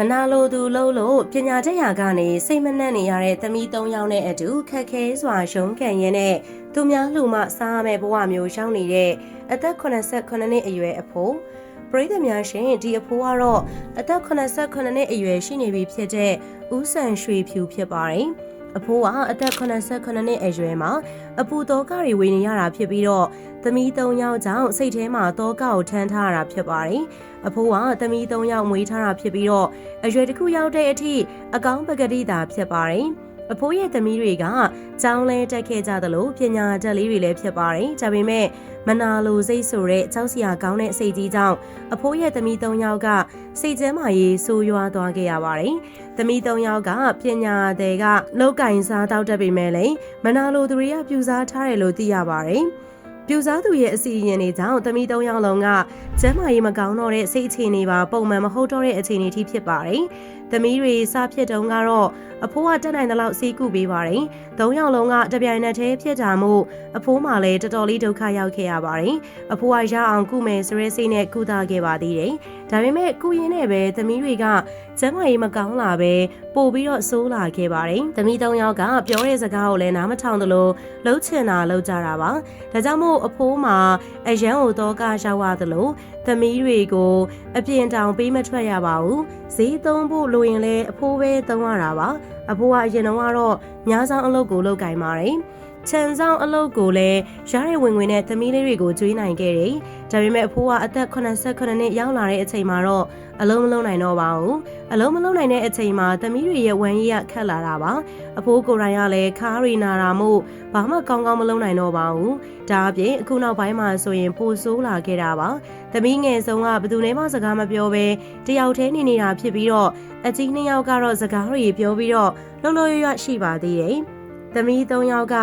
မနာလိုသူလို့လို့ပညာတတ်ရာကနေစိတ်မနှံ့နေရတဲ့သမီး၃ယောက်နဲ့အတူခက်ခဲစွာရှုံးခံရင်းနဲ့သူများလူမှစားရမယ့်ဘဝမျိုးရှောင်းနေတဲ့အသက်89နှစ်အရွယ်အဖိုးပရိသတ်များရှင်ဒီအဖိုးကတော့အသက်89နှစ်အရွယ်ရှိနေပြီဖြစ်တဲ့ဦးဆန်ရွှေဖြူဖြစ်ပါတယ် အဖိုးကအသက်89နှစ်အရွယ်မှာအပူတောကတွေဝင်နေရတာဖြစ်ပြီးတော့သမီး၃ယောက်ကြောင့်စိတ်ထဲမှာတောကကိုထမ်းထားရတာဖြစ်ပါတယ်အဖိုးကသမီး၃ယောက်မွေးထားတာဖြစ်ပြီးတော့အရွယ်တစ်ခုရောက်တဲ့အထိအကောင်းပကတိတာဖြစ်ပါတယ် အဖိုးရဲ့သမီးတွေကကျောင်းလဲတက်ခဲ့ကြသလိုပညာတတ်လေးတွေလည်းဖြစ်ပါတယ်။ဒါပေမဲ့မနာလိုစိတ်ဆိုတဲ့ကြောက်စရာကောင်းတဲ့စိတ်ကြီးကြောင့်အဖိုးရဲ့သမီး၃ယောက်ကစိတ်ကျမ်းမာရေးဆိုးရွားသွားခဲ့ရပါတယ်။သမီး၃ယောက်ကပညာတွေကလောက်ကင်စားတောက်တတ်ပေမဲ့လည်းမနာလိုသူတွေကပြူစားထားတယ်လို့သိရပါတယ်။ ပြူစားသူရဲ့အစီအရင်တွေကြောင့်သမီး၃ယောက်လုံးကကျမ်းမာရေးမကောင်းတော့တဲ့စိတ်အခြေအနေပါပုံမှန်မဟုတ်တော့တဲ့အခြေအနေထိဖြစ်ပါတယ်။သမီးတွေစားဖြစ်တုန်းကတော့အဖိုးကတက်နိုင်တဲ့လောက်စီးကူပေးပါတယ်။သုံးယောက်လုံးကတပြိုင်နက်တည်းဖြစ်တာမို့အဖိုးမှလည်းတော်တော်လေးဒုက္ခရောက်ခဲ့ရပါတယ်။အဖိုးကရအောင်ကုမယ်ဆိုရဲစိတ်နဲ့ကုသခဲ့ပါသေးတယ်။ဒါပေမဲ့ကုရင်းနဲ့ပဲသမီးတွေကကျမ်းမာရေးမကောင်းလာပဲပို့ပြီးတော့ဆိုးလာခဲ့ပါတယ်။သမီးသုံးယောက်ကပြောတဲ့စကားကိုလည်းနားမထောင်သလိုလှုပ်ချင်တာလှုပ်ကြတာပါ။ဒါကြောင့်မို့အဖိုးမှာအရန်ကိုတော့ကရောက်ရသလိုသမီးတွေကိုအပြင်တောင်ပေးမထွက်ရပါဘူး။ဈေးသုံးဖို့လိုရင်လည်းအဖိုးပဲသုံးရတာပါ။အဖိုးကအရင်တော့ကတော့ညာဆောင်အလုပ်ကိုလုပ်ကင်ပါတယ်။ ခြံဆောင်အလုပ်ကိုလည်းရတဲ့ဝင်ဝင်နဲ့သမီးလေးတွေကိုကျွေးနိုင်ခဲ့တယ်။ဒါပေမဲ့အဖိုးကအသက်89နှစ်ရောက်လာတဲ့အချိန်မှာတော့အလုံးမလုံးနိုင်တော့ပါဘူး။အလုံးမလုံးနိုင်တဲ့အချိန်မှာသမီးတွေရဲ့ဝမ်းရည်ကခက်လာတာပါ။အဖိုးကိုယ်တိုင်ကလည်းခါးရီနာတာမို့ဘာမှကောင်းကောင်းမလုံးနိုင်တော့ပါဘူး။ဒါအပြင်အခုနောက်ပိုင်းမှာဆိုရင်ပိုဆိုးလာခဲ့တာပါ။သမီးငယ်ဆုံးကဘယ်သူမှစကားမပြောဘဲတယောက်တည်းနေနေတာဖြစ်ပြီးတော့အကြီးနှစ်ယောက်ကတော့စကားတွေပြောပြီးတော့လှုပ်လှုပ်ရွရွရှိပါသေးတယ်။ သမီး၃ယောက်က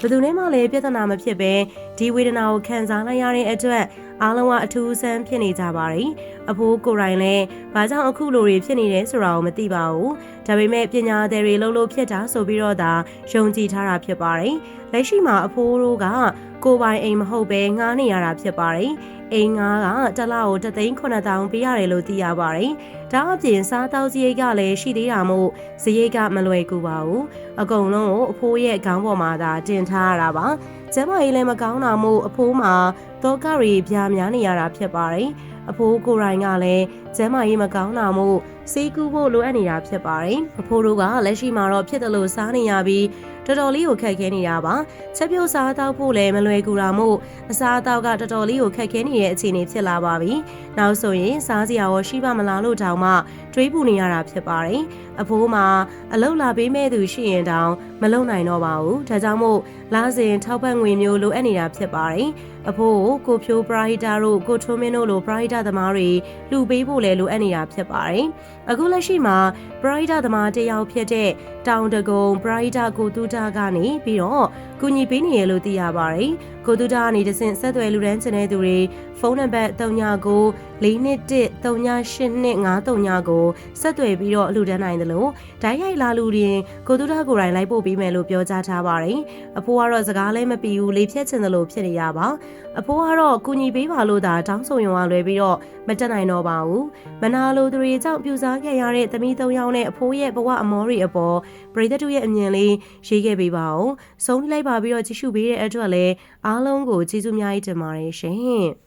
ဘယ်သူမှလည်းပြဿနာမဖြစ်ပဲဒီဝေဒနာကိုခံစားလိုက်ရတဲ့အတွက်အားလုံးကအထူးဆန်းဖြစ်နေကြပါတယ်။ အဖိုးကိုယ်တိုင်လည်းဘာကြောင့်အခုလိုတွေဖြစ်နေတယ်ဆိုတာကိုမသိပါဘူး။ဒါပေမဲ့ပညာသည်တွေလုံးလို့ဖြစ်တာဆိုပြီးတော့ဒါယုံကြည်ထားတာဖြစ်ပါတယ်။လက်ရှိမှာအဖိုးတို့ကကိုယ်ပိုင်အိမ်မဟုတ်ပဲငှားနေရတာဖြစ်ပါတယ်။အိမ်ငှားကတစ်လကိုတသိန်း9000ပေးရတယ်လို့သိရပါတယ်။ဒါအပြင်စားတောက်စရိတ်ကလည်းရှိသေးတာမို့စရိတ်ကမလွယ်ကူပါဘူး။အကုန်လုံးကိုအဖိုးရဲ့ခေါင်းပေါ်မှာသာတင်ထားရတာပါ။ကျမကြီးလည်းမကောင်းတာမို့အဖိုးမှာတောကရီပြားများနေရတာဖြစ်ပါတယ်။ အဖိုးကိုယ်တိုင်ကလည်းကျမ်းမာရေးမကောင်းတာမို့စေးကူးဖို့လိုအပ်နေတာဖြစ်ပါတယ်။အဖိုးတို့ကလက်ရှိမှာတော့ဖြစ်တယ်လို့စားနေရပြီး တော်တော်လေးကိုခက်ခဲနေတာပါ။ချက်ပြုတ်စားတောက်ဖို့လည်းမလွယ်ကူတာမို့အစားအသောက်ကတော်တော်လေးကိုခက်ခဲနေတဲ့အခြေအနေဖြစ်လာပါပြီ။နောက်ဆိုရင်စားစရာရောရှိပါမလားလို့တောင်မှတွေးပူနေရတာဖြစ်ပါတယ်။အဖိုးမှာအလုတ်လာပေးမဲ့သူရှိရင်တောင်မလုံနိုင်တော့ပါဘူး။ဒါကြောင့်မို့လာစဉ်ထောက်ပံ့ငွေမျိုးလိုအပ်နေတာဖြစ်ပါတယ်။အဖိုးကိုကိုဖြိုးပရာဟိတာတို့ကိုထွန်းမင်းတို့လိုပရာဟိတာသမားတွေလူပေးဖို့လည်းလိုအပ်နေတာဖြစ်ပါတယ်။အခုလက်ရှိမှာပရာဟိတာသမားတယောက်ဖြစ်တဲ့တောင်တကုံပရာဟိတာကိုတူတာကနေပြီးတော့ကူညီပေးနေရလို့သိရပါတယ်။ကိုတူတာကနေတဆင့်ဆက်သွယ်လူတန်းချင်တဲ့သူတွေဖုန်းနံပါတ်39 421 38253ကိုဆက်သွယ်ပြီးတော့လူတန်းနိုင်တယ်လို့ဓာတ်ရိုက်လာလူရင်ကိုတူတာကိုယ်တိုင်လိုက်ပို့ပေးမယ်လို့ပြောကြားထားပါတယ်။အဖိုးကတော့စကားလည်းမပြီးဘူးလေဖြတ်ချင်တယ်လို့ဖြစ်နေရပါ။အဖိုးကတော့ကူညီပေးပါလို့သာတောင်းဆိုရုံကလွယ်ပြီးတော့မတက်နိုင်တော့ပါဘူး။မနာလိုသူတွေကြောင့်ပြူစားခဲ့ရတဲ့သမီး၃ယောက်နဲ့အဖိုးရဲ့ဘဝအမောတွေအပေါ်ပရိသတ်တို့ရဲ့အမြင်လေးရေးခဲ့ပေးပါဦး။ဆုံးလိုက်ပါပြီးတော့ကြည့်ရှုပေးတဲ့အတွက်လည်းအားလုံးကိုကျေးဇူးအများကြီးတင်ပါတယ်ရှင်။